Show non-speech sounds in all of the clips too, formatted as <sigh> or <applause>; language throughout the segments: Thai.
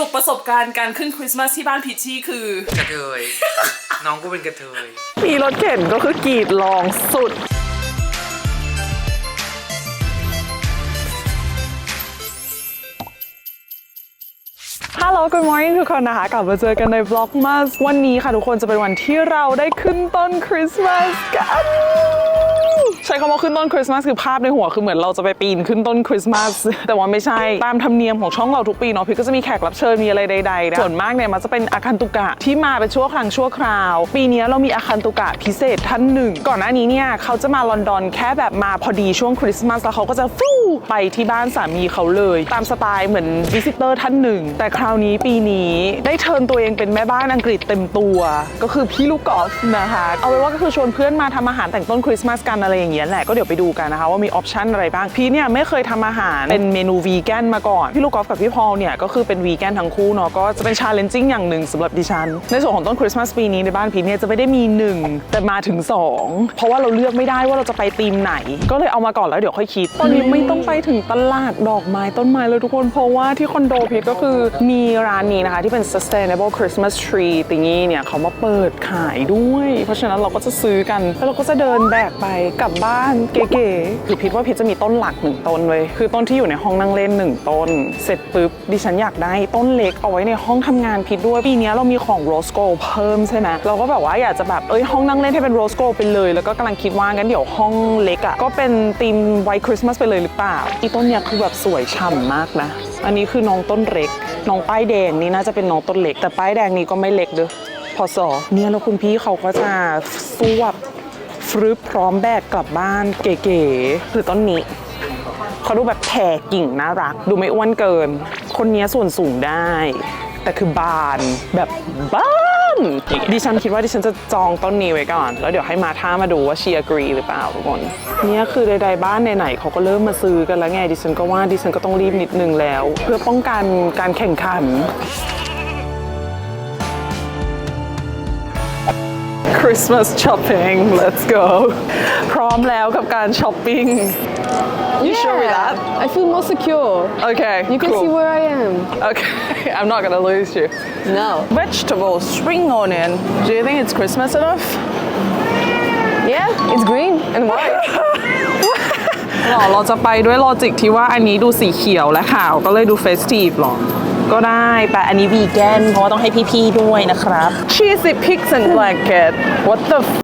รุปประสบการณ์การขึ้นคริสต์มาสที่บ้านพีชชี่คือกระเทย น้องกูเป็นกระเทย มีรถเข็นก็คือกรีดลองสุด ฮัลโหล good morning ทุกคนนะคะ กลับมาเจอกันใน Vlogmas วันนี้ค่ะทุกคนจะเป็นวันที่เราได้ขึ้นต้นคริสต์มาสกันใช้คำว่าขึ้นต้นคริสต์มาสคือภาพในหัวคือเหมือนเราจะไปปีนขึ้นต้นคริสต์มาสแต่ว่าไม่ใช่ตามธรรมเนียมของช่องเราทุกปีเนาะพี่ก็จะมีแขกรับเชิญมีอะไรใดๆนะส่วนมากเนี่ยมันจะเป็นอาคันตุกะที่มาเป็นชั่วครั้งชั่วคราว ปีนี้เรามีอาคันตุกะพิเศษท่านหนึ่ง ก่อนหน้านี้เนี่ยเขาจะมาลอนดอนแค่แบบมาพอดีช่วงคริสต์มาสแล้วเขาก็จะฟู่ไปที่บ้านสามีเขาเลย ตามสไตล์เหมือนวิสิเตอร์ท่านหนึ่ง แต่คราวนี้ปีนี้ได้เทิร์นตัวเองเป็นแม่บ้านอังกฤษเต็มตัว ก็คือพี่ลูกกอล์ฟนะคะเอาไว้ว่าก็คือชวนเพื่อนมาทำอาหารแต่งต้นคริสต์มาสกันอะไรอย่างเงี้ยแหละก็เดี๋ยวไปดูกันนะคะว่ามีออปชันอะไรบ้างพี่เนี่ยไม่เคยทำอาหารเป็นเมนูวีแกนมาก่อน พี่ลูกกอล์ฟกับพี่พอลเนี่ยก็คือเป็นวีแกนทั้งคู่เนาะก็จะเป็นชาเลนจิ้งอย่างหนึ่งสำหรับดิฉัน ในส่วนของต้นคริสต์มาสปีนี้ในบ้านพี่เนี่ยจะไม่ได้มีหนึ่งแต่มาถึงสองเพราะว่าเราเลือกไม่ได้ว่าเราจะไปธีมไหน ก็เลยเอามาก่อนแล้วเดี๋ยวค่อยคิด ตอนนี้ไม่ต้องไปถึงตลาดดอกไม้ต้นไม้เลยทุกคนเพราะว่าที่คอนโดพีทก็คือมีร้านนี้นะคะที่เป็น sustainable Christmas tree ติงี้เนี่ยเขามาเปิดขายด้วย เพราะฉะนั้นเราก็จะซื้อกันแล้วเราก็จะเดินแบกไปกับบ้านเก๋ๆคือพีทว่าพีทจะมีต้นหลักหนึ่งต้นเลยคือต้นที่อยู่ในห้องนั่งเล่นหนึ่งต้น เสร็จปุ๊บดิฉันอยากได้ต้นเล็กเอาไว้ในห้องทำงานพีทด้วยปีนี้เรามีของ rose gold เพิ่มใช่ไหมเราก็แบบว่าอยากจะแบบเอ้ยห้องนั่งเล่นให้เป็น rose gold ไปเลย แล้วก็กำลังคิดว่างั้นเดี๋ยวห้องเล็กอะก็เป็นธีม white Christmas ไปเลยหรือเปล่าอีต้นเนี้ยคือแบบสวยฉ่ำมากนะอันนี้คือน้องต้นเล็ก น้องป้ายแดงนี่น่าจะเป็นน้องต้นเล็ก แต่ป้ายแดงนี้ก็ไม่เล็กเด้อพอสอเนี่ยแล้วคุณพี่เขาก็จะสวบ ฟรึบพร้อมแบกกลับบ้านเก๋ๆคือต้นนี้เขาดูแบบแผ่กิ่งน่ารัก ดูไม่อ้วนเกิน คนนี้ส่วนสูงได้ แต่คือบานแบบบานดิฉันคิดว่าดิฉันจะจองต้นนี้ไว้ก่อน แล้วเดี๋ยวให้มาท่ามาดูว่าเชีอ agree หรือเปล่าทุกคนเนี่ยคือใดๆบ้านไหนๆเขาก็เริ่มมาซื้อกันแล้วไงดิฉันก็ว่าดิฉันก็ต้องรีบนิดนึงแล้ว เพื่อป้องกันการแข่งขัน Christmas shopping let's go พร้อมแล้วกับการช้อปปิ้ง You sure with that? I feel more secure. Okay, You can cool. see where I am. Okay, <laughs> I'm not gonna lose you. No. Vegetables, spring onion. Do you think it's Christmas enough? Yeah, it's green and white. <laughs> หรอเราจะไปด้วยลอจิกที่ว่าอันนี้ดูสีเขียวและขาวก็เลยดูเฟสทีฟหรอ ก็ได้แต่อันนี้วีแกนเพราะว่าต้องให้พี่ๆด้วยนะครับ Cheesy pigs and blanket What the f-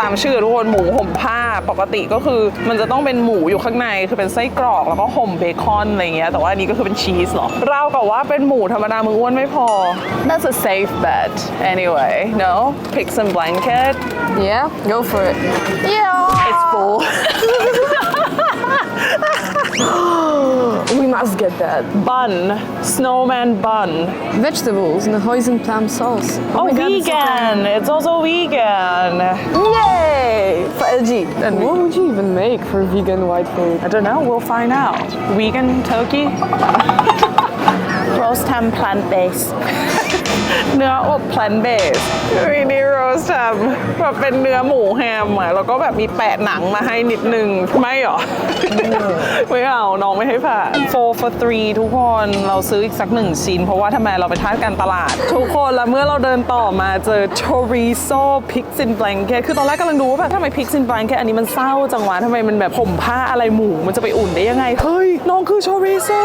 ตามชื่อทุกคนหมูห่มผ้าปกติก็คือ มันจะต้องเป็นหมูอยู่ข้างในคือเป็นไส้กรอกแล้วก็ห่มเบคอนอะไรเงี้ยแต่ว่าอันนี้ก็คือเป็นชีสเหรอเรากับว่าเป็นหมูธรรมดามึงอ้วนไม่พอ That's a safe bet anyway no pigs and blanket Yeah, go for it. Yeah. it's full <gasps> We must get that. bun snowman bun Vegetables and hoisin plum sauce. Oh, oh, my God, it's vegan! It's also vegan. Yay! For LG. And what would you even make for vegan white food? I don't know. We'll find out. Vegan turkey. <laughs> roast ham plant based. เนื้ออบ plant based มินิโรสแฮมแบบเป็นเนื้อหมูแฮมอะแล้วก็แบบมีแปะหนังมาให้นิดนึง ไม่หรอ ไม่เอาน้องไม่ให้ผ่าน four for three ทุกคนเราซื้ออีกสักหนึ่งชิ้น เพราะว่าทำไมเราไปทาสการตลาด ทุกคนแล้วเมื่อเราเดินต่อมาเจอ chorizo pigs in blanket คือตอนแรกกำลังดูว่าแบบทำไม pigs in blanket อันนี้มันเศร้าจังวะทำไมมันแบบผมผ้าอะไรหมูมันจะไปอุ่นได้ยังไง เฮ้ย น้องคือ chorizo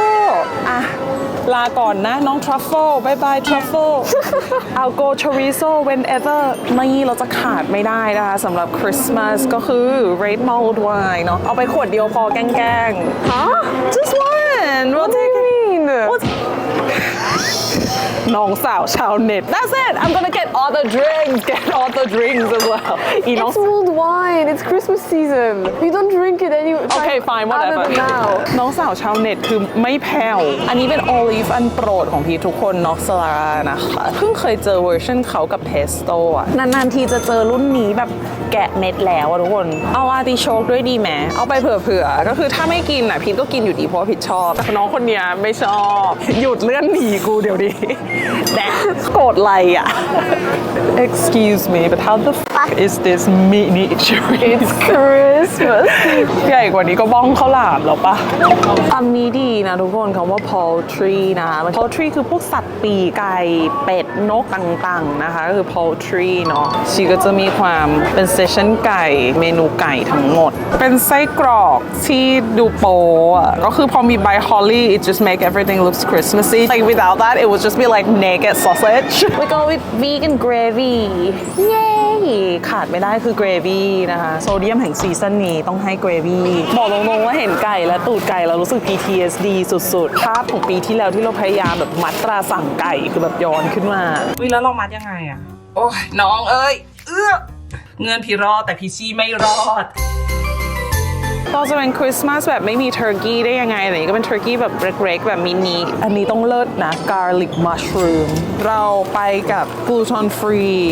อะ ลาก่อนนะน้อง truffle บายบาย truffle I'll go chorizo whenever นี่เราจะขาดไม่ได้นะคะสำหรับคริสต์มาสก็คือ red mulled wine เนาะเอาไปขวดเดียวพอแกล้งๆ Huh? just one we'll take น้องสาวชาวเน็ต That's it I'm gonna get all the drinks get all the drinks as well อีน้อง It's mulled wine. It's Christmas season. You don't drink it any Okay fine other whatever than now. น้องสาวชาวเน็ตคือไม่แผ่ว อันนี้เป็นโอลิฟอันโปรดของพี่ทุกคนนอกสลานะคะ เพิ่งเคยเจอเวอร์ชันเขากับเพสโต้อะนานๆทีจะเจอรุ่นนี้แบบแกะเม็ดแล้วอะทุกคน เอาอาร์ติโชกด้วยดีไหม เอาไปเผื่อๆ ก็คือถ้าไม่กินอะพีทก็กินอยู่ดีเพราะว่าพีทชอบ แต่น้องคนเนี้ยไม่ชอบ หยุดเลื่อนหนีกูเดี๋ยวนี้แดกโกรธอะไรอะ <laughs> Excuse me but how the f- ปะ is this miniature It's Christmas ใหญ่กว่านี้ก็บ้องข้าวหลามแล้วปะคำนี้ดีนะทุกคนคำว่า poultry นะคะ poultry คือพวกสัตว์ปีกไก่เป็ดนกต่างๆ นะคะก็คือ poultry เนาะชีก็จะมีความเป็นเซสชั่นไก่เมนูไก่ทั้งหมด เป็นไส้กรอกที่ดูโปอะก็คือพอมีใบ holly it just make everything looks Christmassy like without that it would just be like naked sausage we go with vegan gravy เย้ขาดไม่ได้คือเกรวี่นะคะ โซเดียมแห่งซีซั่นนี้ต้องให้เกรวี่บอกตรงๆว่าเห็นไก่และตูดไก่แล้วรู้สึก PTSD สุดๆ ภาพของปีที่แล้วที่เราพยายามแบบมัดตราสั่งไก่คือแบบย้อนขึ้นมาวิแล้วเรามัดยังไงอะโอ้ยน้องเอ้ย เอื้อเงินพี่รอดแต่พี่ชี่ไม่รอด เราจะเป็นคริสต์มาสแบบไม่มีเทอร์กี้ได้ยังไงแต่นี่ก็เป็นเทอร์กี้แบบเล็กๆแบบมินิอันนี้ต้องเลิศนะ garlic mushroom เราไปกับ gluten free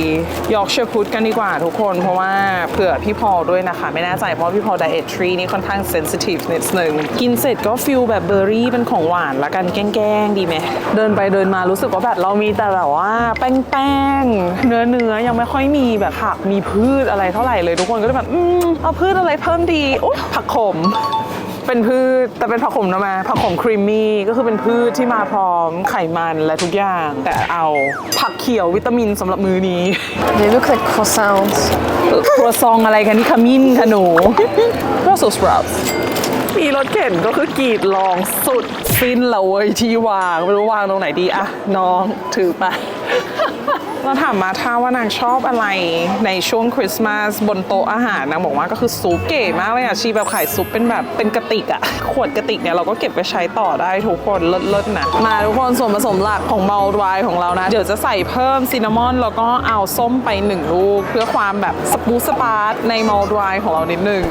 Yorkshire pudding กันดีกว่าทุกคน เพราะว่าเผื่อพี่พอด้วยนะคะ ไม่แน่ใจเพราะพี่พอ dietary นี่ค่อนข้าง sensitive นิดนึง กินเสร็จก็ฟิลแบบเบอร์รี่เป็นของหวานละกันแกล้งๆ ดีไหม เดินไปเดินมารู้สึกว่าแบบเรามีแต่แบบว่าแป้งๆเนื้อเนื้อยังไม่ค่อยมีแบบผักมีพืชอะไรเท่าไหร่เลยทุกคนก็เลยแบบอืมเอาพืชอะไรเพิ่มดีโอุ๊ยผักขม เป็นพืชแต่เป็นผักขมนะมาผักขมครีมมี่ก็คือเป็นพืชที่มาพร้อมไขมันและทุกอย่าง แต่เอาผักเขียววิตามินสำหรับมือนี้ They look like croissants ครัวซองอะไรกันนี่ขมิ้นค่ะหนู Brussels sprouts มีรถเข็นก็คือกรีดลองสุด สิ้นละเว้ยที่วาง ไม่รู้วางตรงไหนดีอะน้องถือไป เราถามมาถ้าว่านางชอบอะไรในช่วงคริสต์มาสบนโต๊ะอาหารนางบอกว่าก็คือซุปเก๋มากเลยอะชีแบบขายซุปเป็นแบบเป็นกระติกอะขวดกระติกเนี่ยเราก็เก็บไปใช้ต่อได้ทุกคนเลิศๆนะมาทุกคนส่วนผสมหลักของเมาดวายของเรานะ เดี๋ยวจะใส่เพิ่มซินนามอนแล้วก็เอาส้มไปหนึ่งลูก เพื่อความแบบสปูสปาร์ตในเมาดวายของเรานิดนึง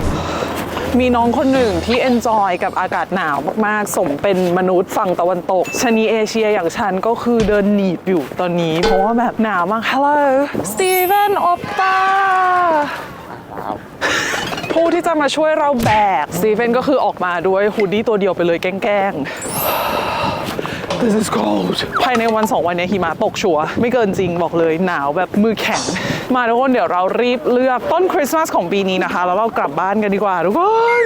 มีน้องคนหนึ่งที่เอนจอยกับอากาศหนาวมากๆ สมเป็นมนุษย์ฝั่งตะวันตกชะนีเอเชียอย่างฉันก็คือเดินหนีบอยู่ตอนนี้ เพราะว่าแบบหนาวมาก Hello Steven Oppa ผู้ที่จะมาช่วยเราแบกสตีเฟนก็คือออกมาด้วยฮูดดี้ตัวเดียวไปเลยแกล้งๆ This is cold ภายในวันสองวันเนี้หิมะตกชัวร์ไม่เกินจริงบอกเลยหนาวแบบมือแข็ง มาทุกคนเดี๋ยวเรารีบเลือกต้นคริสต์มาสของปีนี้นะคะ แล้วเรากลับบ้านกันดีกว่าทุกคน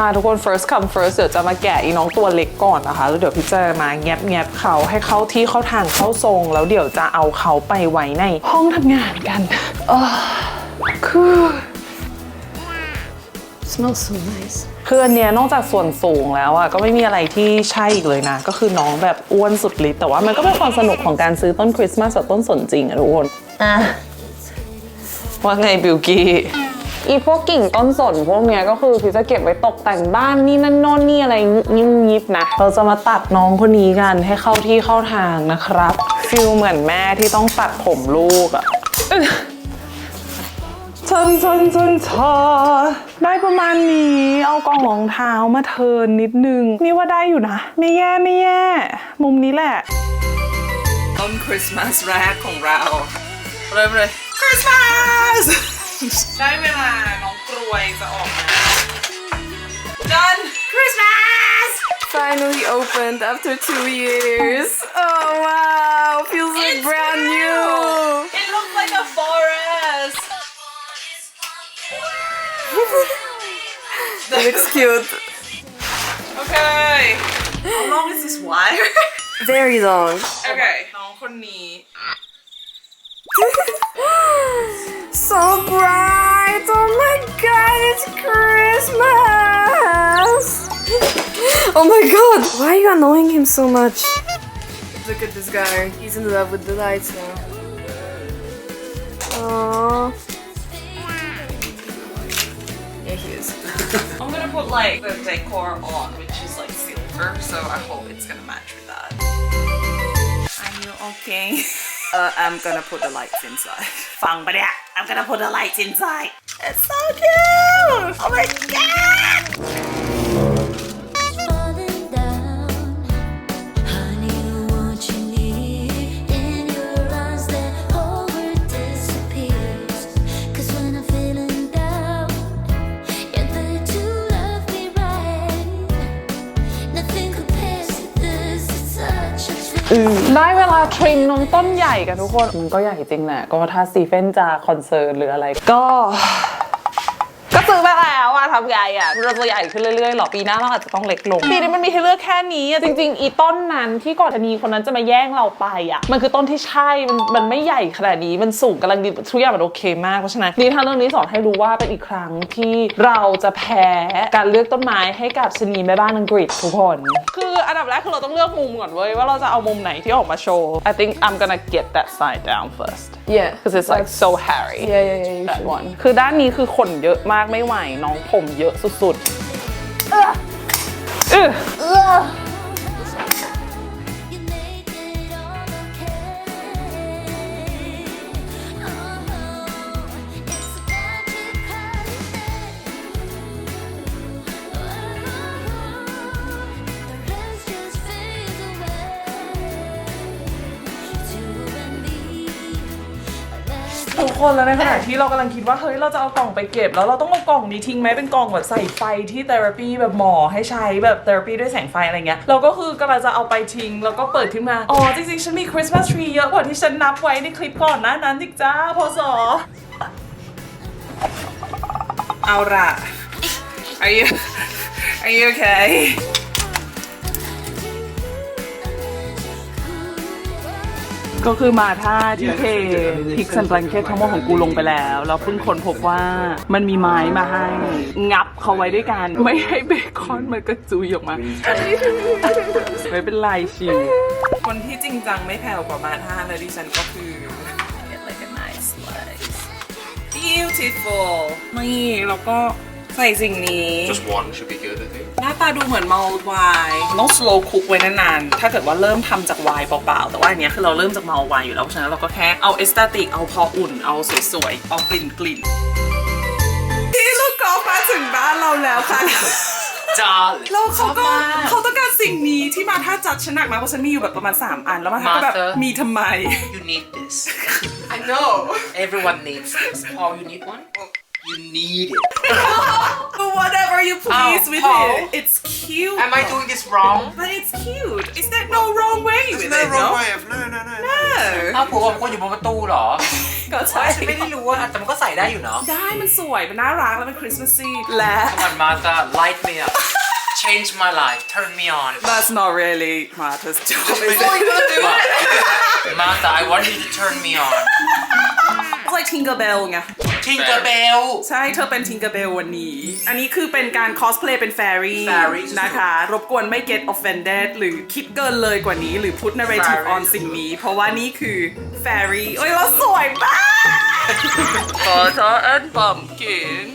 มาทุกคน first come first เดี๋ยวจะมาแกะอีน้องตัวเล็กก่อนนะคะแล้วเดี๋ยวพี่จะมาแงบแงบเขาให้เข้าที่เข้าทางเข้าทรง แล้วเดี๋ยวจะเอาเขาไปไว้ในห้องทำงานกัน เออคือ Smells so nice คืออันเนี้ยนอกจากส่วนสูงแล้วอะก็ไม่มีอะไรที่ใช่อีกเลยนะ ก็คือน้องแบบอ้วนสุดฤทธิ์แต่ว่ามันก็เป็นความสนุกของการซื้อต้นคริสต์มาสกับต้นสนจริงอะทุกคนอะว่าไงบิวกี้อีพวกกิ่งต้นสนพวกเนี้ยก็คือพี่จะเก็บไว้ตกแต่งบ้านนี่นั่นโน่นนี่อะไรยิบยิบนะ เราจะมาตัดน้องคนนี้กันให้เข้าที่เข้าทางนะครับฟิลเหมือนแม่ที่ต้องตัดผมลูกอะ ชนชนชนชอได้ประมาณนี้เอากองรองเท้ามาเทินนิดนึง นี่ว่าได้อยู่นะ ไม่แย่ไม่แย่ มุมนี้แหละ ต้นคริสต์มาสแรกของเราเริ่มเลยคริสต์มาสได้เวลาน้องกรวยจะออกมาจนคริสต์มาส Finally opened after two years Oh wow feels like brand new It looks cute Okay How long is this wire <laughs> Very long Okay น้องคนนี้ <laughs> So bright! Oh my god, it's Christmas! <laughs> oh my god! Why are you annoying him so much? Look at this guy. He's in love with the lights now. Aww. It is. <laughs> I'm gonna put like the decor on, which is like silver, so I hope it's gonna match with that. Are you okay? <laughs> uh, I'm gonna put the lights inside. Fang, but yeah, I'm gonna put the lights inside. It's so cute! Oh my god! ได้เวลาทริมน้องต้นใหญ่กันทุกคน มันก็ใหญ่จริงแหละ ก็ถ้าซีเฟนจะคอนเซิร์นหรืออะไรก็ ก็ซื้อมาแล้วอะทำไงอะเราจะใหญ่ขึ้นเรื่อยๆหรอปีหน้าเราอาจจะต้องเล็กลงปีนี้มันมีให้เลือกแค่นี้อะจริง ๆ อีต้นนั้นที่ก่อนชะนีคนนั้นจะมาแย่งเราไปอะมันคือต้นที่ใช่มันมันไม่ใหญ่ขนาดนี้มันสูงกำลังดีทุกอย่างมันโอเคมากเพราะฉะนั้นนี่ถ้าเรื่องนี้สอนให้รู้ว่าเป็นอีกครั้งที่เราจะแพ้การเลือกต้นไม้ให้กับชะนีแม่บ้านอังกฤษทุกคนคืออันดับแรกคือเราต้องเลือกมุมก่อนเว้ยว่าเราจะเอามุมไหนที่ออกมาโชว์ I think I'm gonna get that side down first Yeah. because it's like so hairy Yeah, yeah, yeah. you that should. one คือด้านนี้คือขนเยอะมากไม่ไหวน้องผมเยอะสุดๆเออเออ คนแล้วในขณะที่เรากำลังคิดว่าเฮ้ยเราจะเอากล่องไปเก็บ แล้วเราต้องเอากล่องนี้ทิ้งไหมเป็นกล่องแบบใส่ไฟที่เทอราปีแบบหมอให้ใช้แบบเทอราปีด้วยแสงไฟอะไรเงี้ยเราก็คือกำลังจะเอาไปทิ้งแล้วก็เปิดขึ้นมาอ๋อจริงๆฉันมีคริสต์มาสทรีเยอะกว่าที่ฉันนับไว้ในคลิปก่อนหนะนั้นจิกจ้าพอสอเอาละ Are you Are you okay ก็คือมาท่าที่เทพิกซันแบงเกตทั้งหมดของกูลงไปแล้วแล้วเพิ่งค้นพบว่ามันมีไม้มาให้ งับเขาไว้ด้วยกันไม่ให้เบคอนมันกระจุยออกมาไม่เป็นไรชิวคนที่จริงจังไม่แผ่วกว่ามาท่าเลยดิฉันก็คือ get like a nice slice beautiful นี่แล้วก็ ใส่สิ่งนี้ Just one should be good, I think. หน้าตาดูเหมือนเมาไวน์ต้อง slow cook ไว้นานๆ ถ้าเกิดว่าเริ่มทำจากไวน์เปล่าๆ แต่ว่าอันเนี้ยคือเราเริ่มจากเมาไวน์อยู่แล้ว เพราะฉะนั้นเราก็แค่เอาเอสตาติก เอาพออุ่น เอาสวยๆ เอากลิ่นกลิ่นพี่ลูกกอล์ฟมาถึงบ้านเราแล้วค่ะ Darling แล้วเขาก็ชอบมากเขาต้องการสิ่งนี้ที่มาถ้าจัดฉันหนักมากเพราะฉันมีอยู่แบบประมาณ 3 อัน แล้วมาถ้าก็แบบ Master มีทำไม You need this I know. Everyone needs this Paul you need one You need it <laughs> whatever you please Oh, with Paul. it it's cute Am I doing this wrong but it's cute is there no wrong way with No it wrong no way of no, no, no. no. เออ อ้าวผัวผมคนอยู่บนประตูเหรอ ก็ใช่ ฉันไม่ได้รู้ว่าแต่มันก็ใส่ได้อยู่เนาะ ได้มันสวย มันน่ารัก แล้วมันคริสต์มาสซีและ <laughs> Come on Martha light me up Change my life Turn me on That's not really Martha's job is Oh, it? Martha I want you to turn me on It's like Tinkerbell ไง Tinkerbell ใช่เธอเป็น Tinkerbell วันนี้ อันนี้คือเป็นการคอสเพลย์เป็น Fairy Fairy นะคะ รบกวนไม่ get offended หรือคิดเกินเลยกว่านี้ หรือ put narrative Fairy on สิ่งนี้ เพราะว่านี่คือ Fairy โอ้ยแล้วสวยมากขอโทษอันปัมกิน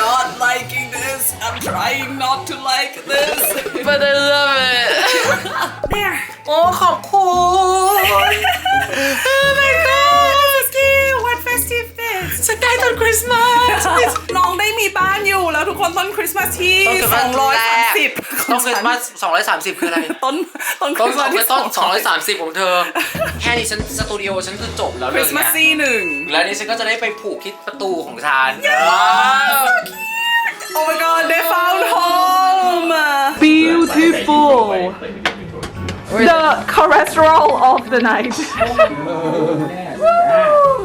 not liking this I'm trying not to like this but I love it there โอ้ขอบคุณ Oh my god this is cute what festive this สกายตอนคริสต์มาส น้องได้มีบ้านอยู่ แล้วทุกคนต้นคริสต์มาสที่ต้นคริสต์มาสแรก230ต้องคริสต์มาสสองร้อยสามสิบคืออะไร ต้นต้นคต้รินสต์สอมางสที่ต้นสองร้อยสามสิบของเธอ แค่นี้ฉันสตูดิโอฉันคือจบแล้วคเลริยสต์มาสไงซีหนึ่ง แล้วนี่ฉันก็จะได้ไปผูกที่ประตูของฉันว้าว Oh my god they found home beautiful the cholesterol of the night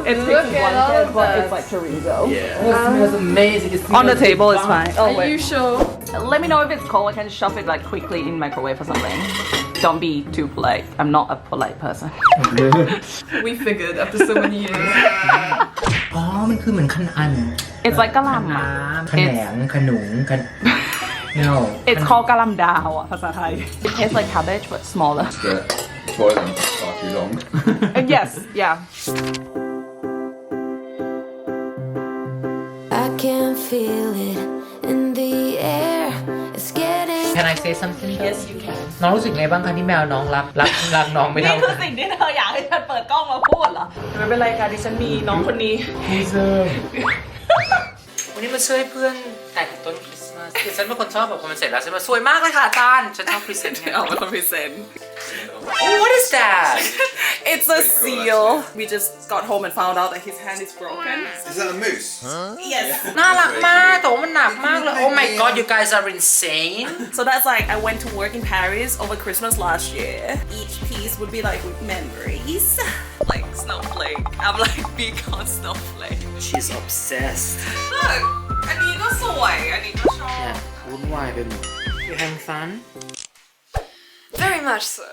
it's Look at all of that. like chorizo smells amazing It's on the table is fine oh Are you sure? let me know if it's cold I can shove it like quickly in microwave or something don't be too polite I'm not a polite person <laughs> We figured after so many years. อ๋อ มันคือเหมือนขนอัน <laughs> it's like กะหล่ำอ่ะ ขนงขนุงขน no It's called galam dao อ่ะภาษาไทย It tastes like cabbage but smaller. But boil them for far too long. Uh, yes, yeah. <laughs> can feel it in the air. It's getting Can I say something Yes you can น้องรู้สึกไงบ้างคะที่แมวน้องรักรักรักน้องไม่นี่เท่าคือกันสิ่งที่เธออยากให้ฉันเปิดกล้องมาพูดเหรอไม่เป็นไรค่ะดิฉันมีน้องคนนี้วันนี้มาช่วยเพื่อนแต่งต้นคริสต์มาส คือฉันเป็นคนชอบแบบพอมันเสร็จแล้วฉันมาสวยมากเลยค่ะอาจารย์ฉันชอบพรีเซนต์ไง เอาเป็นคนพิเศษ What is that <laughs> It's a seal. We just got home and found out that his hand is broken. Is that a moose? Yes. น่ารักมากแต่ว่ามันหนักมากเลย Oh my god you guys are insane <laughs> So that's like I went to work in Paris over Christmas last year. Each piece would be like with memories <laughs> like snowflake I'm like big on snowflake she's obsessed look อันนี้ก็สวย อันนี้ก็ชอบ เนี่ยวุ่นวายไปหมด you having fun Very much so.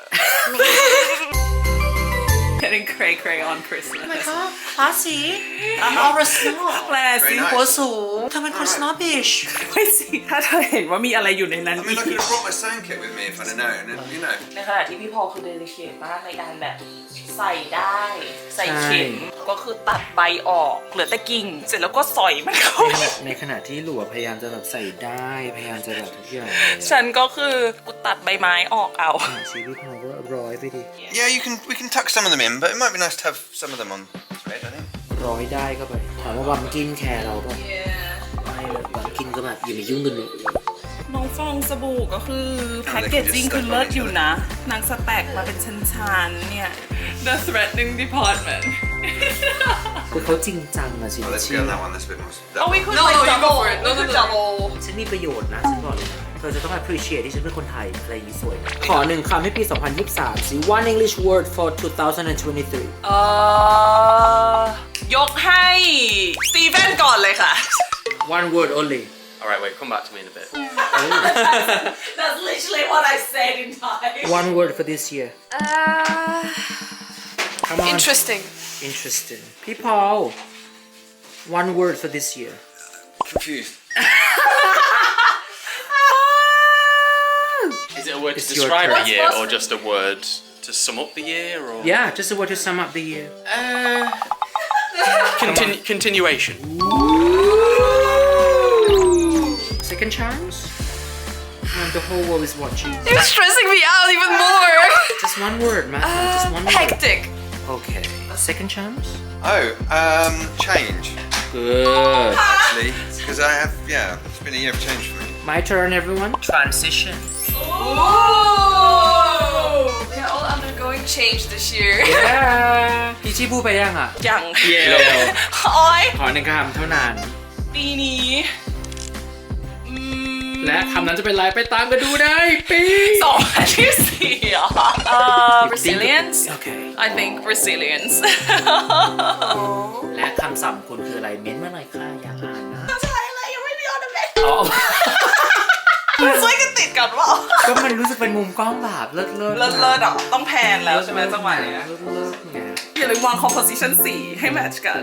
getting cray cray on Christmas ภาษีอันออริจินอลแปลสิ Very nice. หัวสูงทำเป็นคนสโนว์บิชไม่สิ ถ้าเธอเห็นว่ามีอะไรอยู่ในนั้น I mean, I could have brought my sound kit with me if I'd have known, and you know. ในขณะที่พี่พอคือเดลิเคทมากในการแบบ ใส่ได้ ใส่เข็มก็คือตัดใบออกเหลือแต่กิ่ง เสร็จแล้วก็สอยมันเข้า ในในขณะที่หลัวพยายามจะแบบใส่ได้พยายามจะแบบทุกอย่างเลยฉันก็คือกูตัดใบไม้ออกเอาชีวิตเราก็ร้อยไปดิ Yeah, you can. We can tuck some of them in, but it might be nice to have some of them on thread. I think. ร้อยได้ก็ไปถามว่าบัมกินแคร์เราก็ไม่เลยบัมกินก็แบบอย่ามายุ่งกันหนู น้องฟองสบู่ก็คือแพ็กเกจจิ้งคือเลิศอยู่นะนางสแต็กมาเป็นชั้นๆเนี่ย The threatening department คือเขาจริงจังอะชี Oh, วิต let's ชี go on that one. That's a bit more. That Oh we one. could like double no no double ฉันมีประโยชน์นะฉันบอกเลยนะเธอจะต้อง appreciate ที่ฉันเป็นคนไทย อะไรอย่างนี้สวยนะขอหนึ่งคำให้ปี 2023 สิ one English word for 2023 เอ่อยกให้สตีเฟนก่อนเลยค่ะ one word only All right, wait, come back to me in a bit. <laughs> That's literally what I said in time. One word for this year. Uh, Come on. interesting. Interesting. People. One word for this year. Confused. <laughs> Is it a word It's to describe a year or just a word to sum up the year or Yeah, just a word to sum up the year. Uh, <laughs> continu- continuation? second chance when the whole world is watching You're stressing me out even more. <laughs> just one word man just one word Hectic. okay second chance Oh, um, change. good <laughs> Actually, because I have. Yeah, it's been a year of change for me. my turn everyone transition We're all undergoing change this year. yeah <laughs> พี่ชี่พูดไปยังอ่ะ ยัง เย้ โอ้ย ขอหนึ่งคำเท่านั้น ปีนี้อืม และคำนั้นจะเป็นอะไรไปตามกันดูได้ปีสองพันที่สี่เหรอเอ่อ resilience โอเค I think resilience และคำศัพท์คุณคืออะไรเม้นต์มาหน่อยค่ะอยากอ่านนะใช่อะไรยังไม่มีออเดอร์เมนอ๋อช่วยกันติดกันเปล่าก็มันรู้สึกเป็นมุมกล้องแบบเลิศเลิศเลิศเลิศอะต้องแพนแล้วใช่ไหมจังหวะเนี้ยเลิศเลิศไงอย่าลืมวาง composition สีให้แมทช์กัน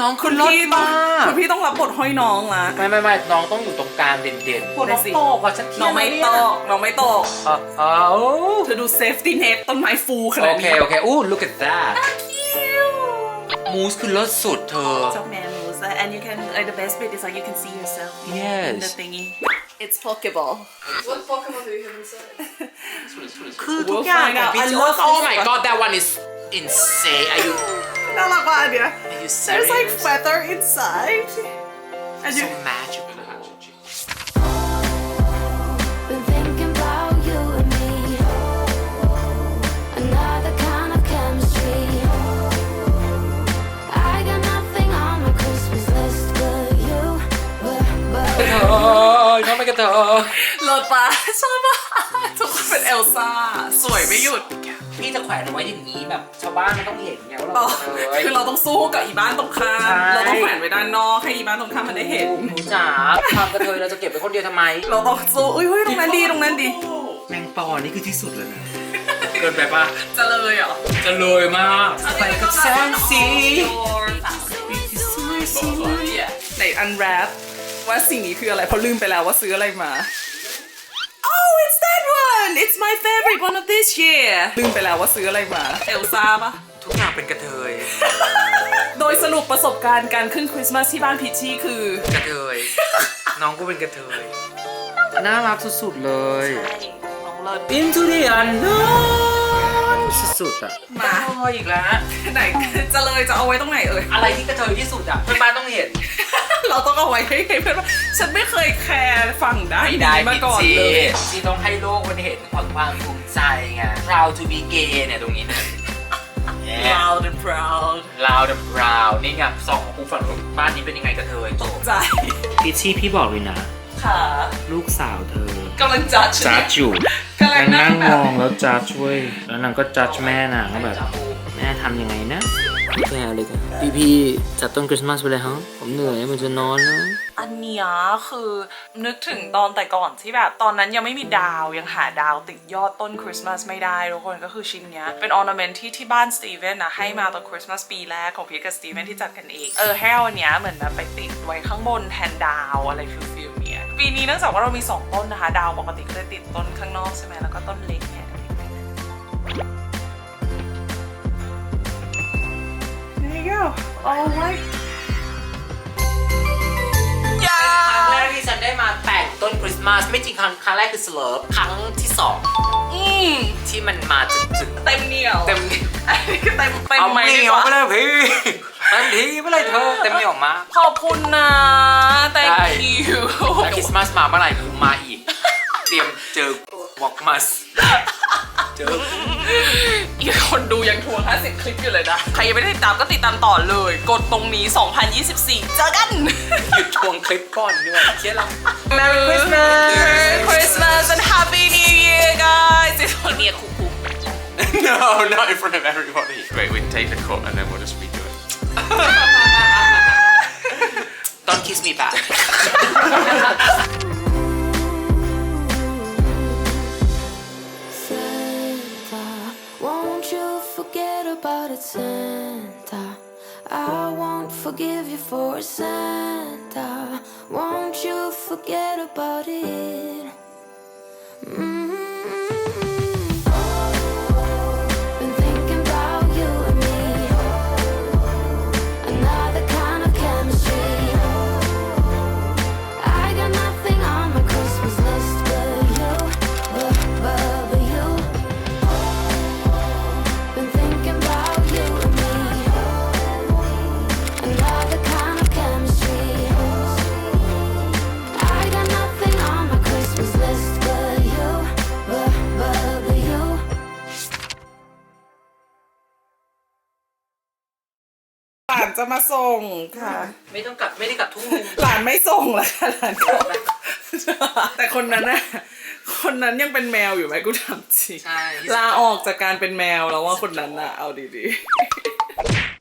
น้องคุณรถพี่ต้องคุณพี่ต้องรับบทห้อยน้องละไม่ไม่ไม่น้องต้องอยู่ตรงกลางเด่นๆพูดน้องตกอะฉันน้องไม่ตกน้องไม่ตกอ๋ออ๋อโอ้เธอดู safety net ต้นไม้ฟูขนาโอดเคนี้โอเค อู้ look at that มูสคือเลิศสุดเธอเจ้าแมนรู้ซะ and you can like the best bit is like you can see yourself in Yes. the thingy It's Pokeball. What Pokemon do you have inside? คือทุกอย่าง We'll find out. ของ I พี่ love โอ้ this my one. god that one is insane are you น่ารักว่ะอันเนี้ย are you there's like serious feather inside and you so magical Been thinking about you and me. Another kind of chemistry. I got nothing on my Christmas list but you. But, but เธอน้องไม่กระเธอเลิศปะชอบปะทุกคนเป็นเอลซ่าสวยไม่หยุดพี่จะแขวนเอาไว้อย่างนี้แบบชาวบ้านไม่ต้องเห็นไงว่าอ๋เราอเป็นกระเทยคือเราต้องสู้กับอีบ้านตรงข้ามใช่เราต้องแขวนไว้ด้านนอกให้อีบ้านตรงข้ามมันได้เห็นหนูจ๋าความกระเทยเราจะเก็บไว้คนเดียวทำไม เราต้องสู้อุ้ยเฮ้ยตรงนั้นดีตรงนั้นดี แมงปอนี่คือที่สุดเลยนะเกินไปปะจะเลยเหรอ จะเลยมากไปกับแสงสีในอันแรปว่าสิ่งนี้คืออะไรเพราะลืมไปแล้วว่าซื้ออะไรมา Oh it's that one it's my favorite one of this year ลืมไปแล้วว่าซื้ออะไรมา เอลซ่าปะทุกอย่างเป็นกระเทย โดยสรุปประสบการณ์การขึ้นคริสต์มาสที่บ้านพิชชี่คือกระเทย น้องก็เป็นกระเทย น่ารักสุดๆเลย น้องเลิศ Into the unknown สุดๆอะมาพออีกแล้ว ไหนจะเลยจะเอาไว้ตรงไหนเอ่ยอะไรที่กระเทยที่สุดอะเพื่อนบ้านต้องเห็น เราต้องเอาไว้ให้เห็นเพื่อนว่าฉันไม่เคยแคร์ฝั่งได้านนี้มาก่อนเลยที่ต้องให้โลกมันเห็นความภาคภูมิใจไง proud to be gay เนี่ยตรงนี้เนี่ย proud and proud loud and proud นี่ไงสองคูฝั่งนู้นบ้านนี้เป็นยังไงกระเทยจบใจพี่ชี่พี่บอกเลยนะ ค่ะ ลูกสาวเธอกำลังจัดฉันจัเนี่ดยอยู่ กำลังนางนั่นั่งงแบบมองแล้วจัดช่วย แล้วนางก็จัดแม่นางก็แบบ แม่ทำยังไงนะแกเลยกันพี่พี่จัดต้นคริสต์มาสไปเลยฮะผมเหนื่อยมันจะนอนแล้ว อันเนี้ยคือนึกถึงตอนแต่ก่อนที่แบบตอนนั้นยังไม่มีดาวยังหาดาวติดยอดต้นคริสต์มาสไม่ได้ทุกคนก็คือชิ้นเนี้ยเป็นออร์นาเมนต์ที่ที่บ้านสตีเวนนะให้มาตอนคริสต์มาสปีแรกของพีทกับสตีเวนที่จัดกันเอง เออให้เอาอันเนี้ยเหมือนแบบไปติดไว้ข้างบนแทนดาวอะไรฟิลฟิลเนี้ย ปีนี้เนื่องจากว่าเรามี 2 ต้นนะคะ ดาวปกติก็จะติดต้นข้างนอกใช่ไหมแล้วก็ต้นเล็กเนี่ย There you go. All right. ครั้งแรกที่ฉันได้มาแต่งต้นคริสต์มาสไม่จริงครั้งครั้งแรกคือสเลิฟครั้งที่สองอืมที่มันมาจึกเต็มเหนียวๆเต็มอันนี้ก็เต็มเต็มเอาไหมไม่ดีเหนีกยวว่าไปเลยพี่เต็มทีไปเลยเธอเต็มไม่ออกมาขอบคุณนะ thank ได้ you แล้วคริสต์มาสมาเมื่อไหร่กูมาอีก เตรียมเจอวอกมัสเจออีกคนดูยังทวง50 คลิปอยู่เลยนะ ใครยังไม่ได้ติดตามก็ติดตามต่อเลย กดตรงนี้ 2024 เจอกัน หยุดทวงคลิปก่อนด้วยเชี่ยละ Merry Christmas Merry Christmas and Happy New Year guys ที่คนนี้คุกคุก no, not in front of everybody. Wait, we can take the cut and then we'll just redo it. <laughs> Don't kiss me back Santa, won't you forget about it, Santa? I won't forgive you for Santa. Won't you forget about it? จะมาส่งค่ะ ไม่ต้องกลับไม่ได้กลับทุ่งมุมหลานไม่ส่งแล้วค่ะหลานก็แต่คนนั้นน่ะคนนั้นยังเป็นแมวอยู่ไหมกูถามจริงใช่ลาออกจากการเป็นแมวแล้วว่าคนนั้นน่ะเอาดีๆ